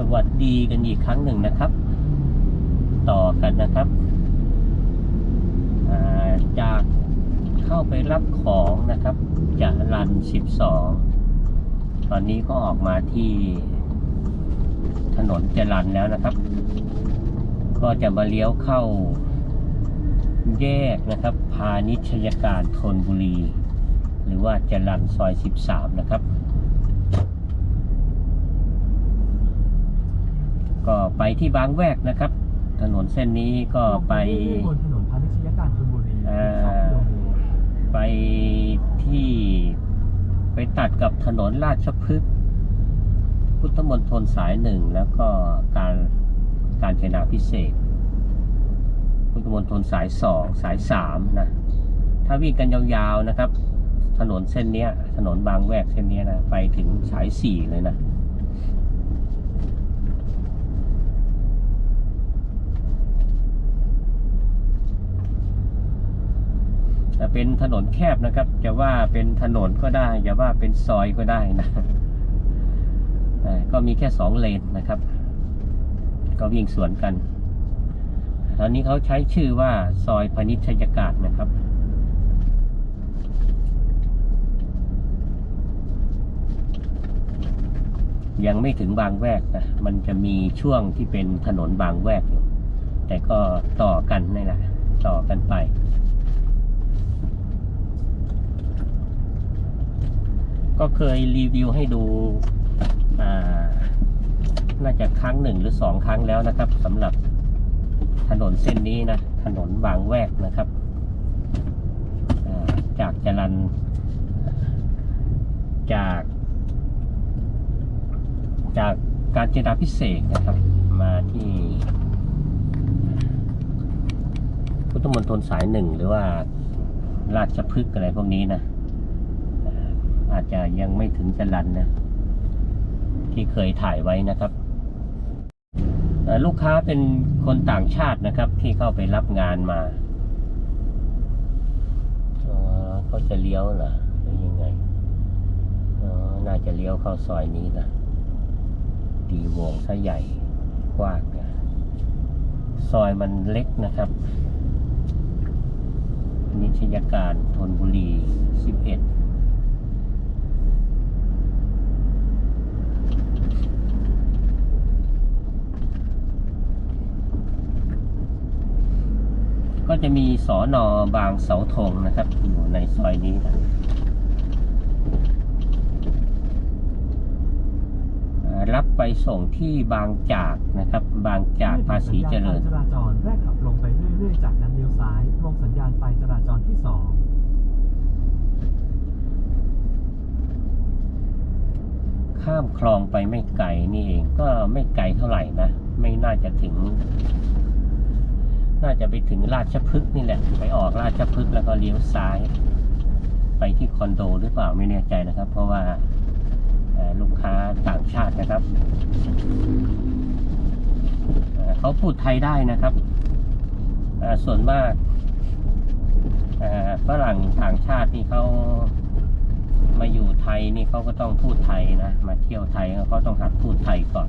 สวัสดีกันอีกครั้งหนึ่งนะครับ ต่อกันนะครับาจากเข้าไปรับของนะครับจากรัน 12 ตอนนี้ก็ออกมาที่ถนนจรันแล้วนะครับ ก็จะมาเลี้ยวเข้าแยกนะครับ พาณิชยการธนบุรี หรือว่าจรันซอย 13 นะครับ ก็ไปที่บางแวกนะครับ ถนนเส้นนี้ก็ไปบนถนนพาณิชยการธนบุรีเอ่อสองกิโลเมตรไปที่ไปตัดกับถนนราชพฤกษ์พุทธมณฑลสายหนึ่งแล้วก็การการจนาพิเศษกพุทธมณฑลสายสองสายสามนะถ้าวิ่งกันยาวๆนะครับ ถนนเส้นเนี้ยถนนบางแวกเส้นเนี้ยนะไปถึงสายสี่เลยนะ เป็นถนนแคบนะครับ จะว่าเป็นถนนก็ได้จะว่าเป็นซอยก็ได้นะก็มีแค่สองเลนนะครับ ก็วิ่งสวนกัน ตอนนี้เขาใช้ชื่อว่าซอยพนิชยการนะครับยังไม่ถึงบางแวกนะ มันจะมีช่วงที่เป็นถนนบางแวกอยู่ แต่ก็ต่อกันนี่แหละ ต่อกันไป ก็เคยรีวิวให้ดูน่าจะครั้งหนึ่งหรือสองครั้งแล้วนะครับสำหรับถนนเส้นนี้นะ ถนนบางแวกนะครับาจากจรัน จาก จากการเจนาพิเศษนะครับ มาที่พุทธมณฑลสายหนึ่งหรือว่าราชพฤกษ์อะไรพวกนี้นะ อาจจะยังไม่ถึงจรันนะ ที่เคยถ่ายไว้นะครับ ลูกค้าเป็นคนต่างชาตินะครับ ที่เข้าไปรับงานมาเขาจะเลี้ยวเหรอหรือยังไงน่าจะเลี้ยวเข้าซอยนี้นะตีวงซะใหญ่กว้างนะซอยมันเล็กนะครับนิชยการธนบุรี 11 ก็จะมีสอนอบางเสาธงนะครับ อยู่ในซอยนี้นะอ่ารับไปส่งที่บางจากนะครับ บางจากภาษีเจริญสัญญาณไฟจราจรแรกขับลงไปเรื่อยๆ จากนั้นเลี้ยวซ้ายลงสัญญาณไฟจราจรที่สองข้ามคลองไปไม่ไกลนี่เองก็ไม่ไกลเท่าไหร่นะ ไม่น่าจะถึง น่าจะไปถึงราชพฤกษ์นี่แหละ ไปออกราชพฤกษ์แล้วก็เลี้ยวซ้าย ไปที่คอนโดหรือเปล่าไม่แน่ใจนะครับ เพราะว่าลูกค้าต่างชาตินะครับเเขาพูดไทยได้นะครับ ส่วนมากฝรั่งต่างชาตินี่เขามาอยู่ไทยนี่เขาก็ต้องพูดไทยนะ มาเที่ยวไทยเขาต้องหัดพูดไทยก่อน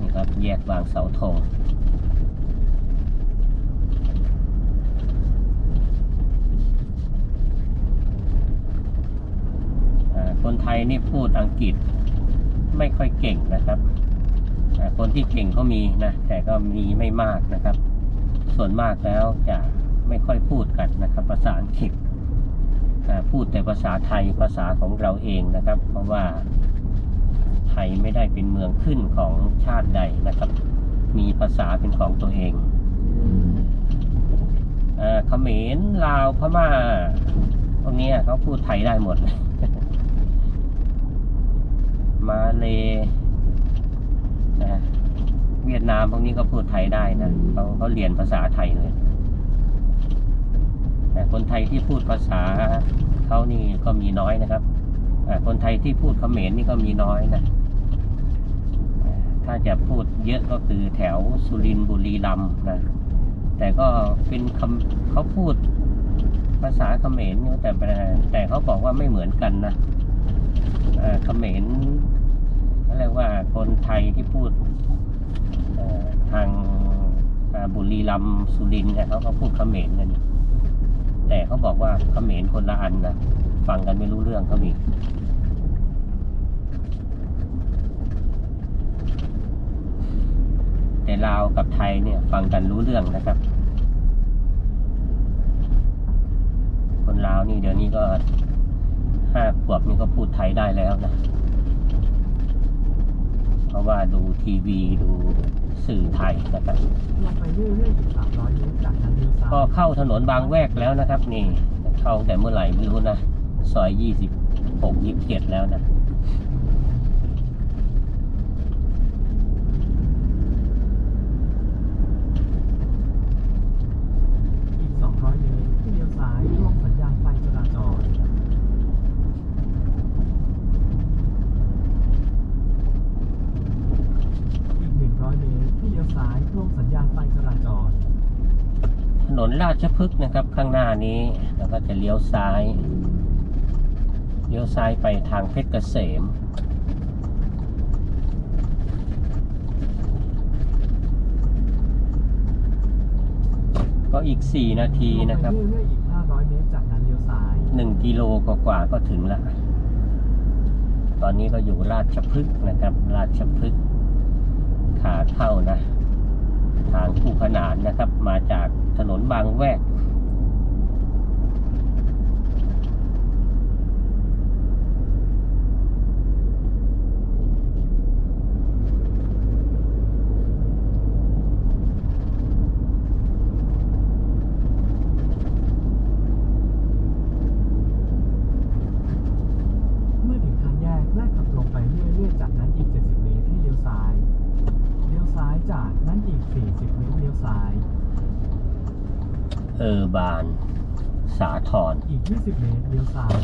นี่ครับแยกบางเสาธง คนไทยนี่พูดอังกฤษไม่ค่อยเก่งนะครับอ่คนที่เก่งก็มีนะ แต่ก็มีไม่มากนะครับ ส่วนมากแล้วจะไม่ค่อยพูดกันนะครับภาษาอังกฤษอ่พูดแต่ภาษาไทยภาษาของเราเองนะครับ เพราะว่าไทยไม่ได้เป็นเมืองขึ้นของชาติใดนะครับ มีภาษาเป็นของตัวเองอ่าเขมรลาวพม่าพวกนี้เขาพูดไทยได้หมด มาเลนะเวียดนามพวกนี้ก็พูดไทยได้นะเขาเขาเรียนภาษาไทยเลยแต่คนไทยที่พูดภาษาเขานี่ก็มีน้อยนะครับคนไทยที่พูดเขมรนี่ก็มีน้อยนะถ้าจะพูดเยอะก็คือแถวสุรินทร์บุรีรัมย์นะแต่ก็เป็นคำเขาพูดภาษาเขมรอยู่แต่แต่เขาบอกว่าไม่เหมือนกันนะ เอ่อเขมรอะไรรือว่าคนไทยที่พูดทางาบุรีรัมย์สุรินเนี่ยเขาก็พูดเขมรกันแต่เขาบอกว่าเขมรคนละอันนะฟังกันไม่รู้เรื่องเขมีแต่ลาวกับไทยเนี่ยฟังกันรู้เรื่องนะครับ คนลาวนี่เดี๋ยวนี้ก็ ห้าขวบนี่ก็พูดไทยได้แล้วนะ เพราะว่าดูทีวีดูสื่อไทยนะครับลงไปเรื่อยๆอีก300เมตรจากนั้นเลี้ยวซ้ายก็เข้าถนนบางแวกแล้วนะครับ นี่ เข้าแต่เมื่อไหร่ไม่รู้นะ ซอยยี่สิบหกยี่สิบเจ็ดแล้วนะ อีก 200 เมตรที่เลี้ยวซ้ายลงสัญญาณไฟจราจร อีก 100 เมตรที่เลี้ยวซ้ายลงสัญญาณไฟจราจร ถนน ราชพฤกษ์นะครับข้างหน้านี้แล้วก็จะเลี้ยวซ้าย เลี้ยวซ้ายไปทางเพชรเกษมก็อีก 4 นาทีนะครับลงไปเรื่อยๆอีก500เมตรจากนั้นเลี้ยวซ้ายหนึ่งกิโลกว่าๆก็ถึงละ ตอนนี้ก็อยู่ราชพฤกษ์นะครับ ราชพฤกษ์ขาเข้านะทางคู่ ขนานนะครับ มาจากถนนบางแวก เมื่อถึงทางแยกแรกขับลงไปเรื่อยๆ จากนั้นอีก 70 เมตรให้เลี้ยวซ้าย เลี้ยวซ้ายจาก นั้นอีก40เมตรเลี้ยวซ้าย เออบาน สาทรอีก20เมตรเลี้ยวซ้าย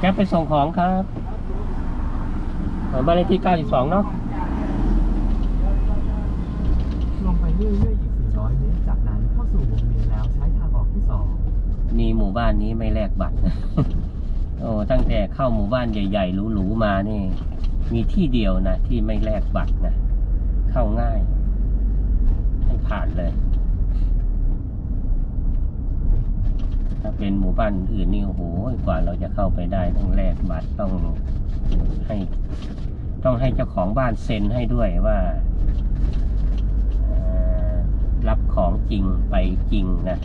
แกไปส่งของครับเอ่อบ้านเลขที่ 92 เนาะ ลงไปเรื่อยๆ อีก 400 เมตร จากนั้นเข้าสู่วงเวียนแล้วใช้ทางออกที่ 2 นี่หมู่บ้านนี้ไม่แลกบัตร โอ้ตั้งแต่เข้าหมู่บ้านใหญ่ๆหรูๆมานี่ มีที่เดียวนะที่ไม่แลกบัตรนะเข้าง่ายให้ผ่านเลย ถ้าเป็นหมู่บ้านอื่นนี่โอ้โหกว่าเราจะเข้าไปได้ต้องแลกบัตรต้องให้ ต้องให้เจ้าของบ้านเซ็นให้ด้วยว่ารับของจริงไปจริงนะ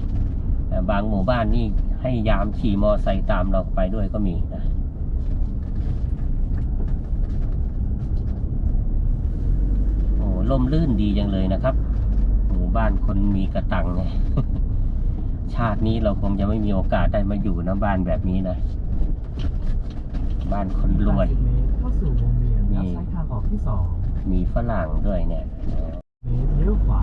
บางหมู่บ้านนี่ให้ยามขี่มอไซค์ตามเราไปด้วยก็มีนะโอ้ล่มลื่นดีจังเลยนะครับ หมู่บ้านคนมีกระตังเนี่ยชาตินี้เราคงจะไม่มีโอกาสได้มาอยู่นะบ้านแบบนี้นะ บ้านคนรวย80เมตรเข้าสู่วงเวียนแล้วนี่ใช้ทางออกที่2มีฝรั่งด้วยเนี่ยเมตรเลี้ยวขวา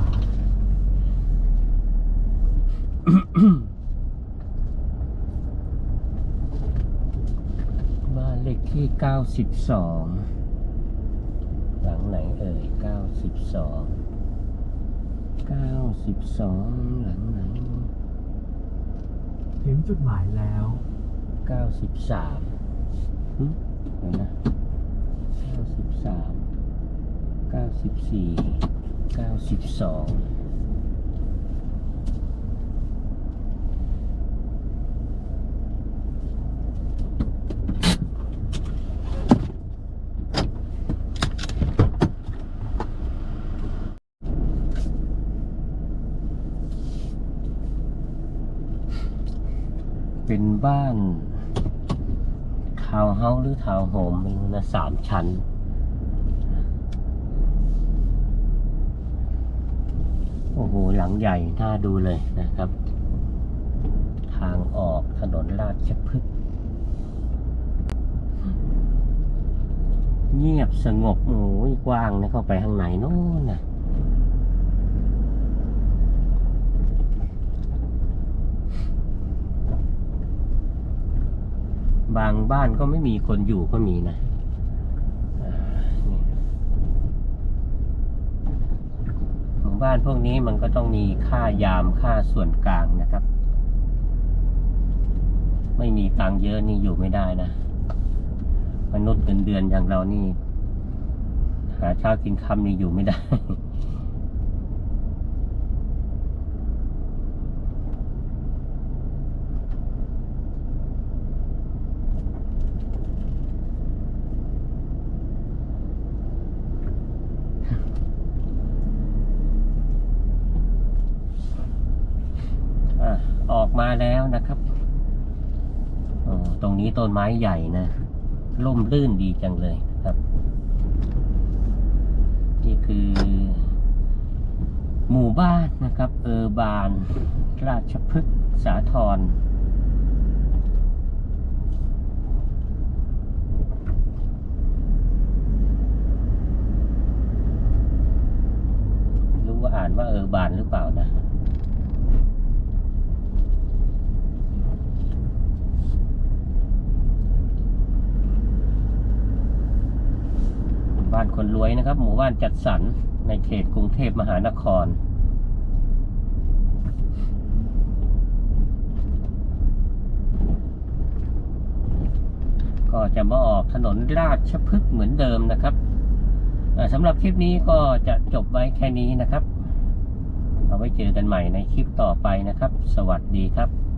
บ้านเลขที่ 92 หลังไหนเอ่ย 92 92 หลังไหน ถึงจุดหมายแล้ว 93หึเดี๋ยวนะ93 94 92 เป็นบ้านทาวเฮาหรือทาวโฮมไม่รู้นะสามชั้น โอ้โห หลังใหญ่ น่าดูเลยนะครับ ทางออกถนนราชพฤกษ์เงียบสงบโอ้ยกว้างนะเข้าไปข้างในโน่นนะ บางบ้านก็ไม่มีคนอยู่ก็มีนะอ่านี่หมู่บ้านพวกนี้มันก็ต้องมีค่ายามค่าส่วนกลางนะครับ ไม่มีตังเยอะนี่อยู่ไม่ได้นะ มนุษย์เงินเดือนอย่างเรานี่ หาเช้ากินค่ำนี่อยู่ไม่ได้ อะออกมาแล้วนะครับโอ้ตรง นี้ต้นไม้ใหญ่นะร่มรื่นดีจังเลยครับ นี่คือ หมู่บ้านนะครับ เออบาน ราชพฤกษ์สาทรรู้ว่าอ่านว่าเออบานหรือเปล่านะ หมู่บ้าน คนรวยนะครับ หมู่บ้านจัดสรรในเขตกรุงเทพมหานคร ก็จะมาออกถนนราชพฤกษ์เหมือนเดิมนะครับสำหรับคลิปนี้ก็จะจบไว้แค่นี้นะครับ เอาไว้เจอกันใหม่ในคลิปต่อไปนะครับ สวัสดีครับ